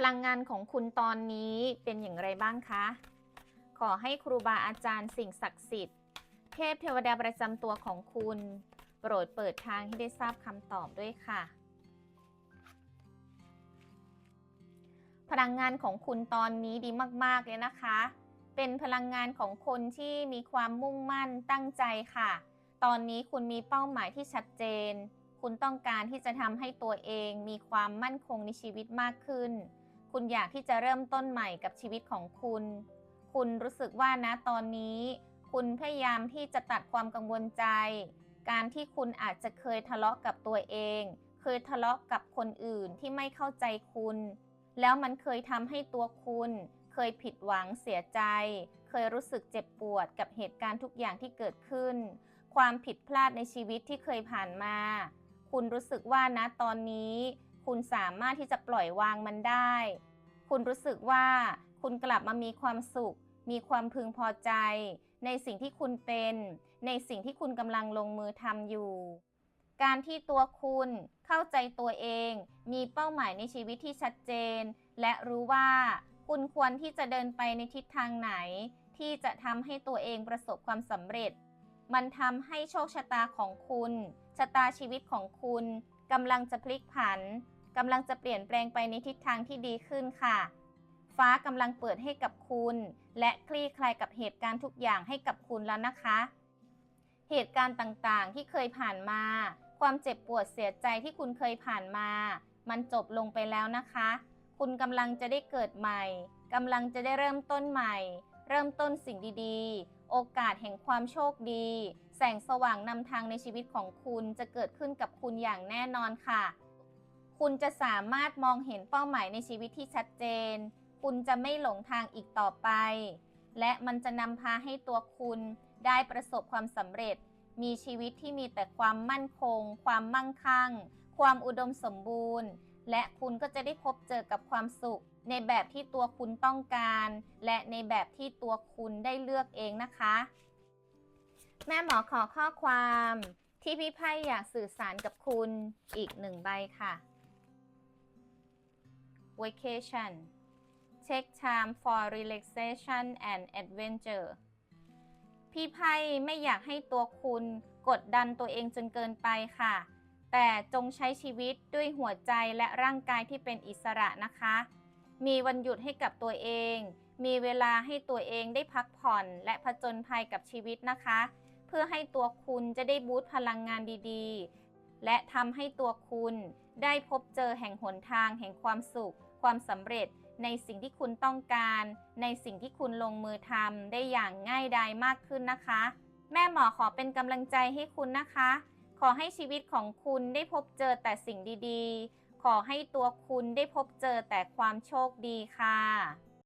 พลังงานของคุณตอนนี้เป็นอย่างไรบ้างคะ ขอให้ครูบาอาจารย์สิ่งศักดิ์สิทธิ์ เทพเทวดาประจำตัวของคุณ โปรดเปิดทางให้ได้ทราบคำตอบด้วยค่ะ พลังงานของคุณตอนนี้ดีมาก ๆ เลยนะคะ เป็นพลังงานของคนที่มีความมุ่งมั่นตั้งใจค่ะ ตอนนี้คุณมีเป้าหมายที่ชัดเจน คุณต้องการที่จะทำให้ตัวเองมีความมั่นคงในชีวิตมากขึ้น คุณอยากที่จะเริ่มต้นใหม่กับชีวิตของคุณ คุณรู้สึกว่านะตอนนี้ คุณพยายามที่จะตัดความกังวลใจ การที่คุณอาจจะเคยทะเลาะกับตัวเอง เคยทะเลาะกับคนอื่นที่ไม่เข้าใจคุณ แล้วมันเคยทำให้ตัวคุณ เคยผิดหวังเสียใจ เคยรู้สึกเจ็บปวดกับเหตุการณ์ทุกอย่างที่เกิดขึ้น ความผิดพลาดในชีวิตที่เคยผ่านมา คุณรู้สึกว่านะตอนนี้ คุณสามารถที่จะปล่อยวางมันได้ คุณรู้สึกว่าคุณกลับมามีความสุข มีความพึงพอใจ ในสิ่งที่คุณเป็น ในสิ่งที่คุณกำลังลงมือทำอยู่ การที่ตัวคุณเข้าใจตัวเอง มีเป้าหมายในชีวิตที่ชัดเจน และรู้ว่าคุณควรที่จะเดินไปในทิศทางไหน ที่จะทำให้ตัวเองประสบความสำเร็จ มันทำให้โชคชะตาของคุณ ชะตาชีวิตของคุณกำลังจะพลิกผัน กำลังจะเปลี่ยนแปลงไปในทิศทางที่ดีขึ้นค่ะ ฟ้ากำลังเปิดให้กับคุณ และคลี่คลายกับเหตุการณ์ทุกอย่างให้กับคุณแล้วนะคะ เหตุการณ์ต่างๆที่เคยผ่านมา ความเจ็บปวดเสียใจที่คุณเคยผ่านมา มันจบลงไปแล้วนะคะ คุณกำลังจะได้เกิดใหม่กำลังจะได้เริ่มต้นใหม่ เริ่มต้นสิ่งดีๆ โอกาสแห่งความโชคดี แสงสว่างนำทางในชีวิตของคุณจะเกิดขึ้นกับคุณอย่างแน่นอนค่ะ คุณจะสามารถมองเห็นเป้าหมายในชีวิตที่ชัดเจน คุณจะไม่หลงทางอีกต่อไป และมันจะนำพาให้ตัวคุณได้ประสบความสำเร็จ มีชีวิตที่มีแต่ความมั่นคง ความมั่งคั่ง ความอุดมสมบูรณ์ และคุณก็จะได้พบเจอกับความสุข ในแบบที่ตัวคุณต้องการ และในแบบที่ตัวคุณได้เลือกเองนะคะ แม่หมอขอข้อความที่พี่ไพ่อยากสื่อสารกับคุณอีกหนึ่งใบค่ะ Vacation Take time for relaxation and adventure พี่ไพ่ไม่อยากให้ตัวคุณกดดันตัวเองจนเกินไปค่ะ แต่จงใช้ชีวิตด้วยหัวใจและร่างกายที่เป็นอิสระนะคะ มีวันหยุดให้กับตัวเอง มีเวลาให้ตัวเองได้พักผ่อนและผจญภัยกับชีวิตนะคะ เพื่อให้ตัวคุณจะได้บูตพลังงานดีๆ และทำให้ตัวคุณได้พบเจอแห่งหนทางแห่งความสุข ความสำเร็จในสิ่งที่คุณต้องการ ในสิ่งที่คุณลงมือทำได้อย่างง่ายดายมากขึ้นนะคะ แม่หมอขอเป็นกำลังใจให้คุณนะคะ ขอให้ชีวิตของคุณได้พบเจอแต่สิ่งดีๆ ขอให้ตัวคุณได้พบเจอแต่ความโชคดีค่ะ